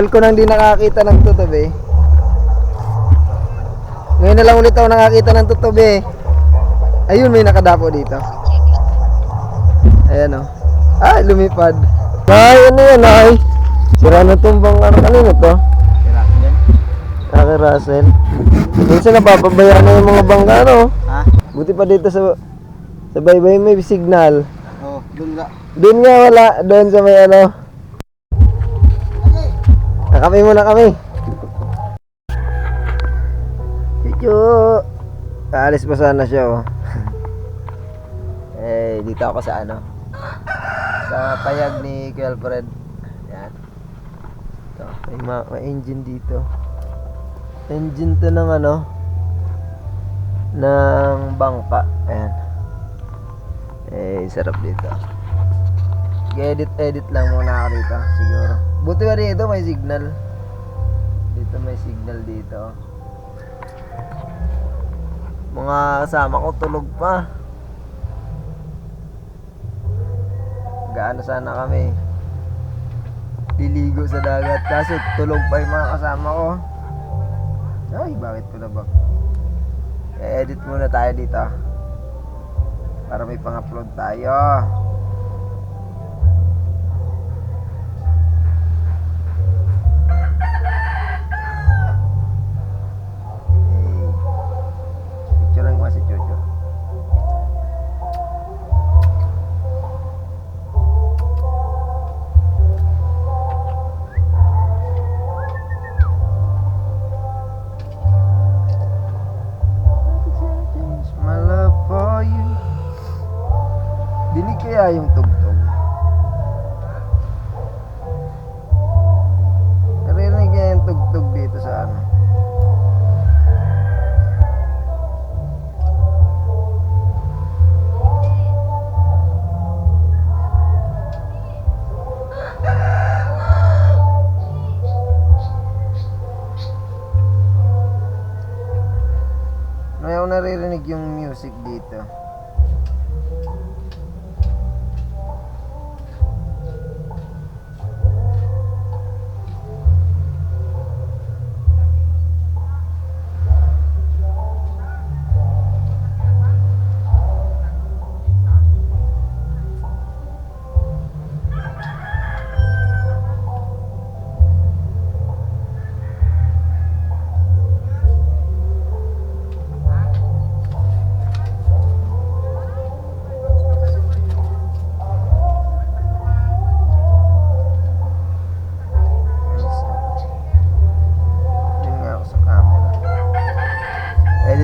Tagal ko nang di nakakita ng tutob eh. Ngayon na lang ulit ako nakakita ng tutob eh. Ayun, may nakadapo dito. Ayan o. Ay, lumipad. Ay, ano yan ay? Sira na tumbang ano kanino to? Kaki Russell. Minsan napapabayaan na yung mga bangka no? Ha? Buti pa dito sa sa baybay may signal. Oo, dun nga. Doon nga wala, doon sa may ano. Nakami muna kami. Chuchu. Aalis pa sana siya oh. eh, dito ako sa ano. Sa payag ni Kuya Alfred. Yan. Ito, may, ma- may engine dito. Engine to ng ano ng bangka. Ayan. Eh, sarap dito. Edit edit lang muna ako dito siguro. Buti pa dito may signal. Dito may signal dito. Mga kasama ko tulog pa. Gaano sana kami. Liligo sa dagat kaso tulog pa yung mga kasama ko. Ay, bakit ko na ba? edit muna tayo dito. Para may pang-upload tayo. Dinig kaya yung tugtog.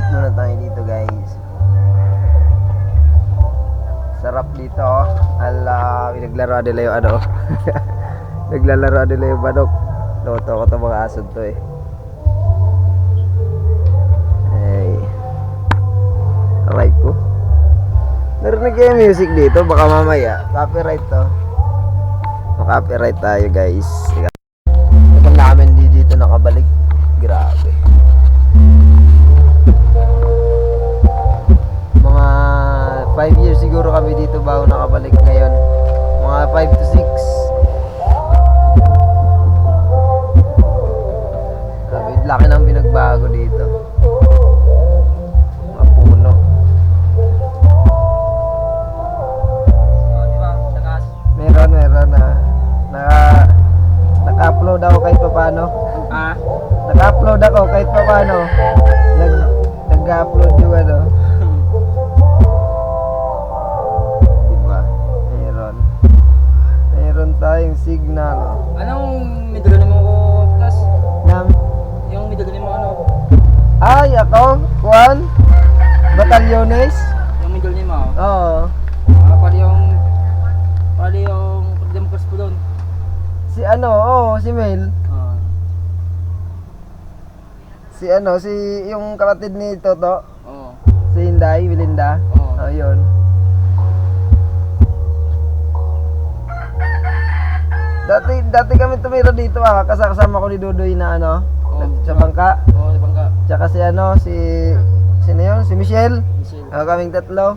Edit muna tayo dito guys. Sarap dito oh. Ala, naglaro nila yung ano. Naglalaro nila yung manok. Loto ko to mga aso to eh. Hey. Aray ko. Narinig yung music dito, baka mamaya. Copyright to. Copyright tayo guys. 5 years siguro kami dito bago nakabalik ngayon. Ay, ako, Juan, Batalyones. Yung middle name mo? Oo. Ah, pali yung... Pali yung... Democrats po doon. Si ano, oo, si Mel. Ah. Si ano, si yung kapatid ni Toto. Oo. Si Hinday, Belinda. Oo. Oh, yun. Dati, dati kami tumira dito ah, kasama ko ni Dudoy na ano, Oo. sa bangka. Oo, sa bangka. Tsaka si ano, si, sino yun? Si Michelle. Michelle. Ah, kaming tatlo.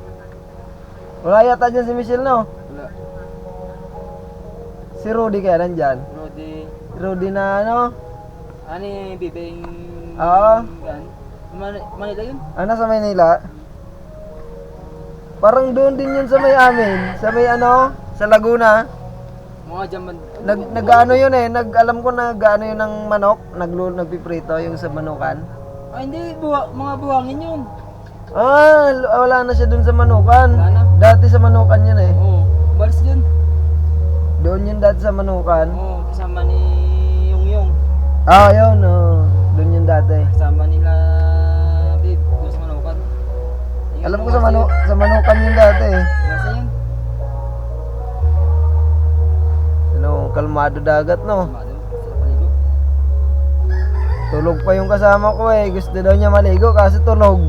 Wala yata dyan si Michelle, no? Wala. Si Rudy kaya nandyan. Rudy. Rudy na ano? Ano yung bibing... Oo. Gan? Man- Manila yun? Ano sa Maynila? Parang doon din yun sa may amin. Sa may ano? Sa Laguna. Mga jaman... Nag, nag-ano yun eh. Nag, alam ko nag-ano yun ng manok. Nagluto, nagpiprito yung sa manukan. Ay, hindi. Buwa, mga buwangin yun. Ah, wala na siya dun sa manukan. Wala na. Dati sa manukan yun eh. Oo. Balis yun. Doon yun dati sa manukan. Oo. Kasama ni Yung Yung. Ah, yun. Oh. Doon yun dati. Kasama nila... Babe. Doon sa Manukan. Ayun, Alam ko sa, manu sa'yo. sa manukan yun dati eh. Nasa yun. Ano, kalmado dagat no. Paligo. Tulog pa yung kasama ko eh. Gusto daw niya maligo kasi tulog.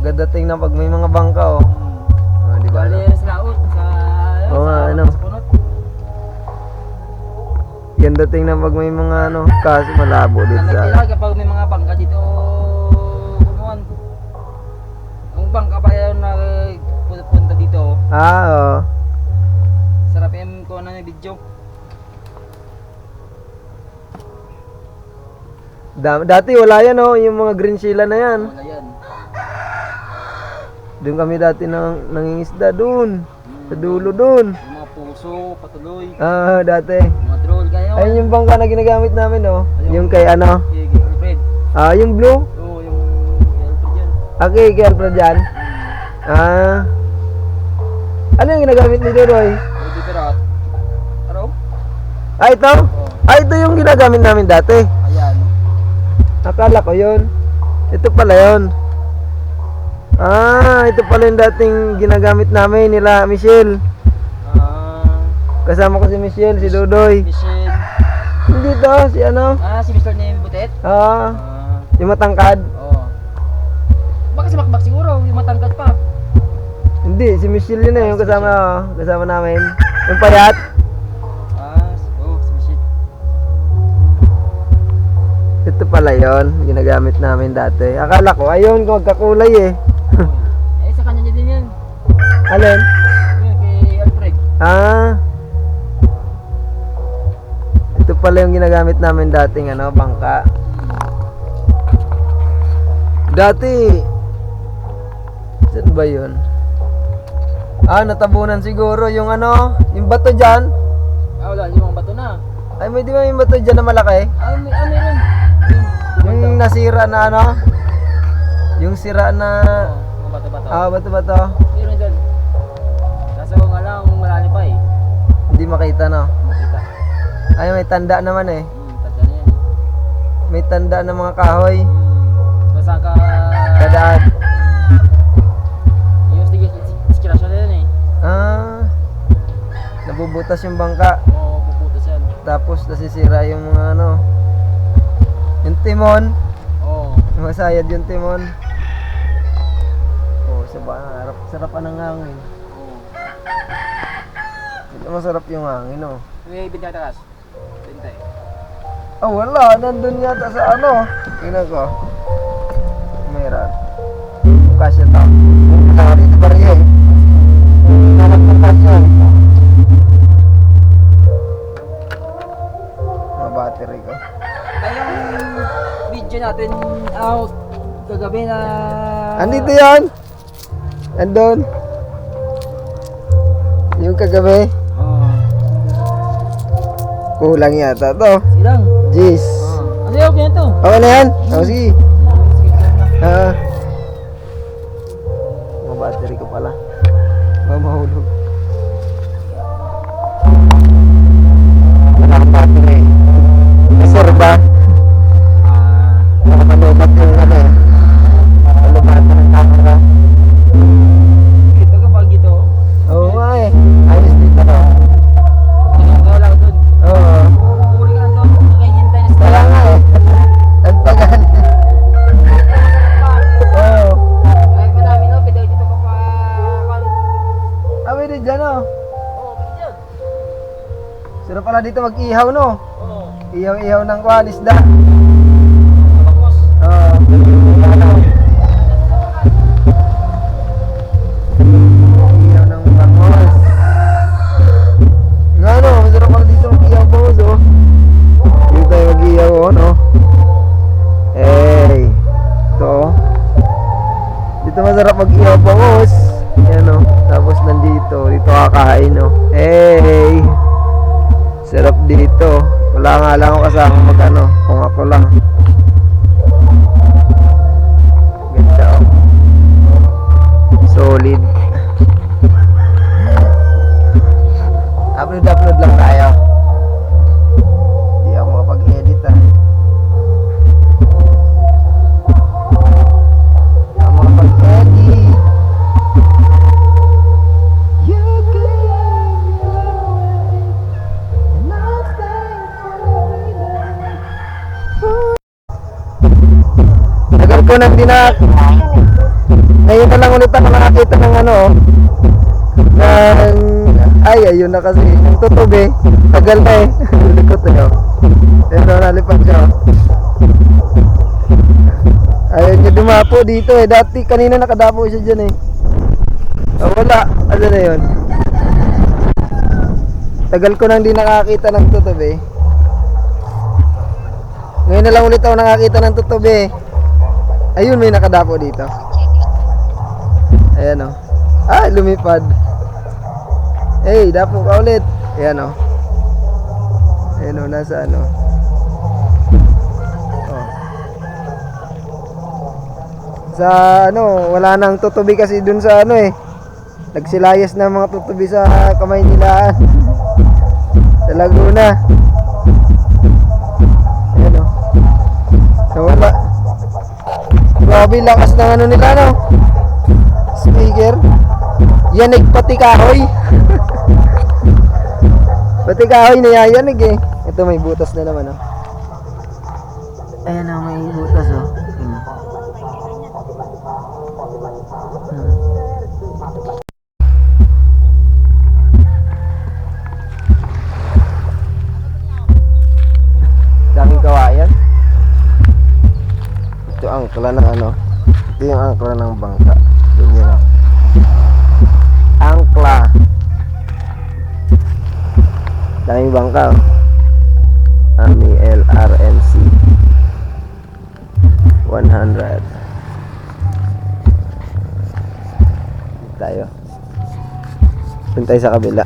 Ganda tingnan pag may mga bangka oh. Ah, di ba? Bali, sa laot. Sa... Oo nga, sa, ano. Sa punot. Ganda tingnan pag may mga ano, kaso malabo Ang sa nagtira kapag may mga bangka dito kumuhan. Ang bangka pa yun na punta, punta dito. Ah, oo. Sarap yung kuha na yung video. Da- dati wala yan oh, yung mga green sila na yan. Wala yan. Doon kami dati nang nangingisda doon. Sa Hmm. dulo doon. Yung mga puso, patuloy. Ah, dati. Mga troll kayo. Ayun yung bangka na ginagamit namin oh. Yung kay ano? Yung girlfriend. Ah, yung blue. Oo, yung girlfriend yun. Okay, girlfriend dyan. Hmm. Ah. Ano yung ginagamit ni Dodoy? Bibirat. Araw? Ah, ito? Oo. Ah, ito yung ginagamit namin dati. Akala ko yun. Ito pala yun. Ah, ito pala yung dating ginagamit namin nila Michelle. Ah, Kasama ko si Michelle, si Dodoy. Michelle. Hindi to, si ano? Ah, si Mr. Name Butet. Ah, Ah, yung matangkad. oo. Baka si Makbak siguro, yung matangkad pa. Hindi, si Michelle yun eh, yung kasama, oh, kasama namin. Yung payat. Ito pala yon ginagamit namin dati. Akala ko, ayun, magkakulay eh. eh, sa kanya niya din yan. Alin? Yun, kay Alfred. Ah. Ito pala yung ginagamit namin dating ano, bangka. Dati Saan ba yun? Ah, natabunan siguro yung ano, yung bato dyan. Ah, wala, yung mga bato na. Ay, may di ba yung bato dyan na malaki? Ah, may, ah, meron. Nasira na ano? Yung sira na... Mga bato-bato. Ah, bato-bato. Meron dyan. Kaso nga lang, malalim pa eh. Hindi makita no. Makita. Ay, may tanda naman eh. Hmm, tanda na yan eh. May tanda ng mga kahoy. Hmm. Basta ka... Kadaan. Yung sige, diskrasya na yan eh. Ah. Nabubutas yung bangka. Oo, puputas yan. Tapos nasisira yung mga ano. Yung timon. Masayad yung timon. Oh, saba, harap, sarapan ng hangin. Oo. Ito masarap yung hangin, oh. May bintay takas. Bintay. Oh, wala. Nandun yata sa ano. Tingnan ko. Meron. Kasya. Kasama dito pa rin eh. Nanak ng kasya eh. Natin out kagabi na... Andito yan. Andun. Yung kagabi. Oo. Kulang yata to. Silang. Jeez. Oo. Ano yung okay na to? Okay na yan? Oh, sige. Ah. Mga dito mag-ihaw no. Oo. Ihaw-ihaw ng kuhan, isda. Dinak. Ngayon na lang ulit ako nakakita ng ano. Ng ay ayun na kasi ng tutubi. Tagal na eh. Likot eh. oh. Pero nalipad siya. oh. Ayaw niya dumapo dito eh. Dati kanina nakadapo siya dyan eh. Oh, wala. Ano na yun? Tagal ko nang di nakakita ng tutubi. Ngayon na lang ulit ako nakakita ng tutubi. Ayun, may nakadapo dito. Ayan o. Ah, lumipad. Hey, dapo ka ulit. Ayan o. Ayan o, nasa ano. Oh. Sa ano, wala nang tutubi kasi dun sa ano eh. Nagsilayas na mga tutubi sa kamay nila. sa Laguna. Ayan o. Nawala. Grabe lakas ng ano nila no. Speaker. Yanig pati kahoy. pati kahoy na yayanig eh. Ito may butas na naman oh. Ayan na may butas oh. Hmm. Hmm. Daming kawayan. Angkla ng ano. Ito yung angkla ng bangka. Doon yun ah. Angkla. Daming bangka oh. Army LRNC 100 tayo tayo sa kabila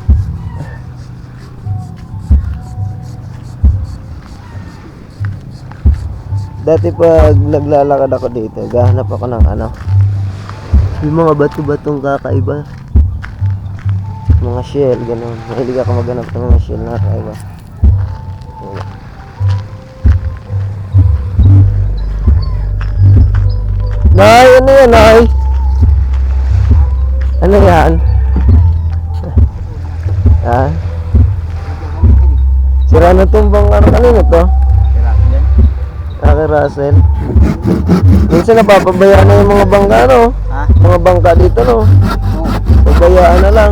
Dati pag naglalakad ako dito, gahanap ako ng ano, yung mga bato-batong kakaiba. Mga shell, ganun. Mahilig ako maghanap ng mga shell na kakaiba. Nay, ano yan, Nay? Ano yan? Ha? Sira na tumbang ano kanina to? Kaka Russell. Minsan napapabayaan na yung mga bangka, no? Ha? Mga bangka dito, no? Pabayaan na lang.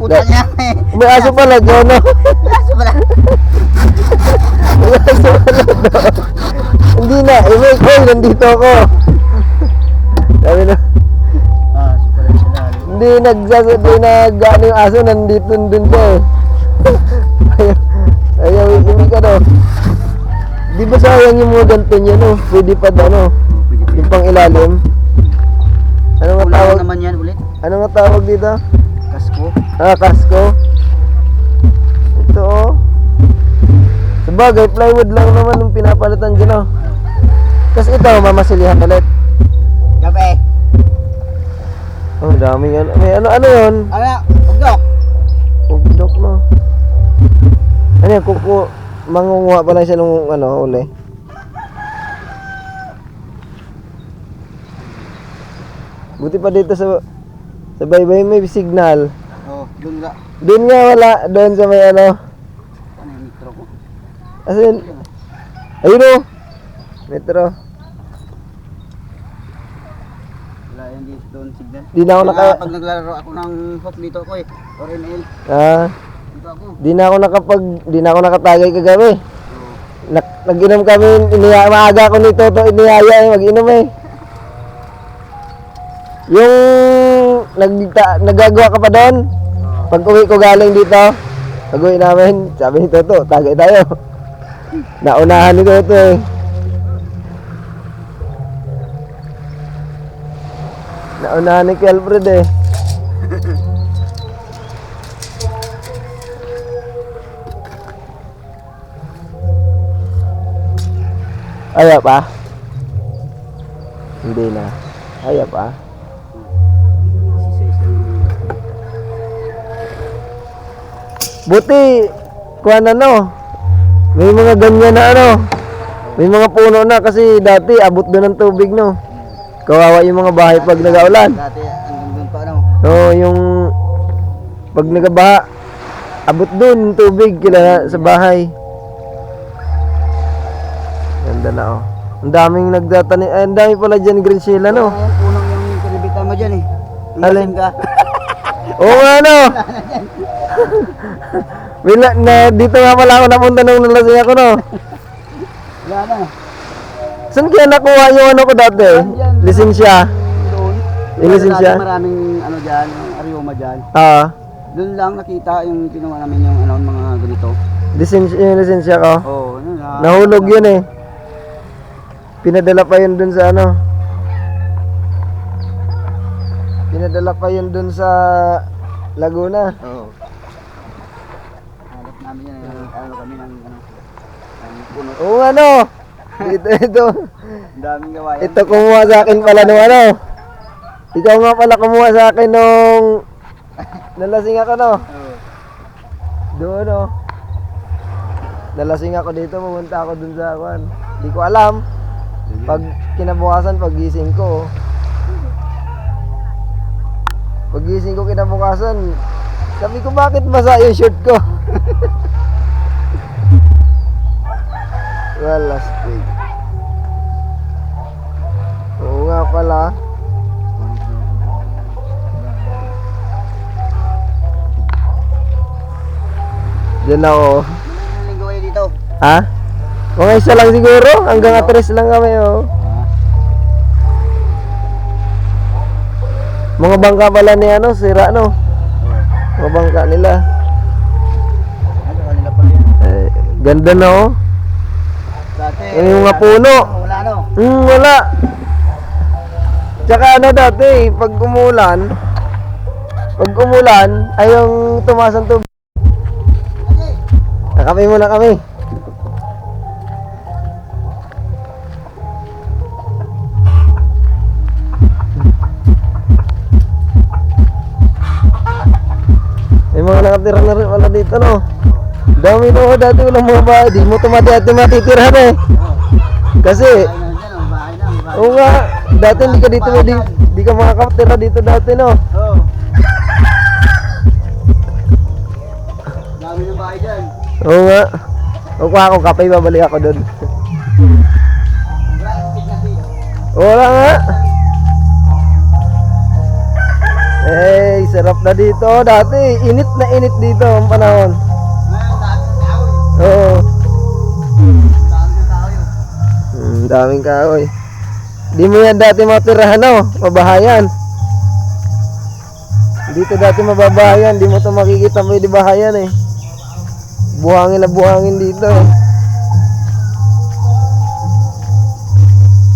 Puta niya eh. May aso pala dyan, no? Kaso pala. May aso pala doon. Hindi na. Eh, wait, oy, nandito ako. Sabi na, Ah, hindi nagsasabi na gano yung aso, nandito dun siya eh. Ka. Di ba sayang yung mga ganito niya, no? Pwede pa daw, no? Yung pang ilalim. Ano nga tawag? naman yan ulit. Ano nga tawag dito? Kasko. Ah, kasko. Ito oh. Sabagay, plywood lang naman yung pinapalitan dyan oh. Tapos ito, mamasilihan ulit. Gabi. Oh, daming ano. May ano, ano yun? Ano? Ugdok. Ugdok no. Ano yan, kuku, mangunguha pa lang siya nung ano, uli. Buti pa dito sa sa baybay may signal. Oh, dun nga. Doon nga wala, doon sa may ano. Ano yung metro ko? As in, ayun o. Metro. Wala yan dito doon signal. Di na ako naka... Pag naglalaro ako ng hook dito ako eh. Or NL. Ah. Di na ako nakapag, di na ako nakatagay kagabi. Nag, nag-inom kami, iniya, maaga ako ni Toto, iniyaya eh, mag-inom eh. Yung nag, ta, nagagawa ka pa doon, pag uwi ko galing dito, pag uwi namin, sabi ni Toto, tagay tayo. Naunahan ni Toto eh. Naunahan ni Kelfred eh. Aya pa? Hindi na. Aya pa? Buti, kuha na no. May mga ganyan na ano. May mga puno na kasi dati abot doon ng tubig no. Kawawa yung mga bahay pag nag-aulan. Dati, hanggang doon pa, ano? Oo, yung pag nagabaha, abot doon tubig kila sa bahay. Na oh. Ang daming nagtatanim, eh, ang dami pala dyan green sila no. Ayan, punong yung kalibitan mo dyan eh. Alin? Alin ka? Oo nga no. Bila, na, dito nga pala ako napunta nung nalasing ako no. Wala na. Saan kaya nakuha yung ano ko dati? Lisensya. Doon. Yung lisensya? Maraming ano dyan, yung arioma dyan. Ah, Doon lang nakita yung kinuha namin yung ano, mga ganito. lisensya, yung lisensya ko. Oo, oh, ano na. Nahulog yun eh. Pinadala pa yun dun sa ano. Pinadala pa yun dun sa Laguna. Oo. Hanap namin yan, ano, ano kami ng ano, ng puno. Oo ano. Ito, ito. Ang daming gawa yan. Ito kumuha sa akin pala nung ano. Ikaw nga pala kumuha sa akin nung nalasing ako no. Oo. Doon no. Nalasing ako dito, pumunta ako dun sa kwan. Hindi ko alam. Pag kinabukasan, pag gising ko, pag gising ko kinabukasan, sabi ko bakit basa yung shirt ko? well, last week. Oo nga pala. Diyan ako. Linggo kayo dito? Ha? Mga isa lang siguro. Hanggang atres lang kami, oh. Mga bangka pala ni ano, sira no. Mga bangka nila. Ano. Eh, ganda na oh. Dati. Eh, yung mga puno. Wala no. Hmm, wala. Tsaka ano dati, pag umulan, pag umulan, ay yung tumaas ang tubig. Nakami muna kami. Nakatira na rin pala dito, no? Dami na ako dati walang mga bahay. Di mo eh. Kasi, Bahay na ang bahay. Oo nga, dati hindi ka dito, di, di ka makakaptira dito dati, no? Dami ng bahay dyan. Oo nga. Kukuha ako kape, babalik ako doon. Kasi. Wala nga. Na dito. Dati, init na init dito ang panahon. Oo. Hmm, daming kahoy. Di mo yan dati matirahan, no? Mabahayan. Dito dati mababahayan. Di mo to makikita mo di bahayan, eh. Buhangin na buhangin dito.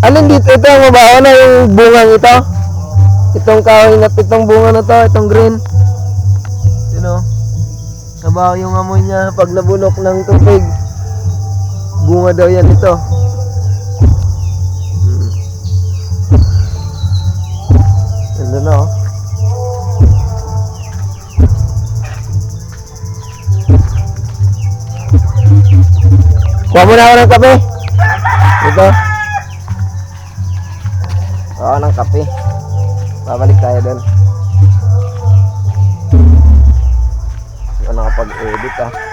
Alin dito? Ito ang mabaho na yung bungang ito? Itong kahoy na itong bunga na to, itong green. You? Mabaho yung amoy niya pag nabulok ng tubig. Bunga daw yan ito. Mm. Ganda na oh. Kuha mo na ako ng kape. Ito. Oo, ng kape. Babalik tayo doon. Hindi ko nakapag-edit ah.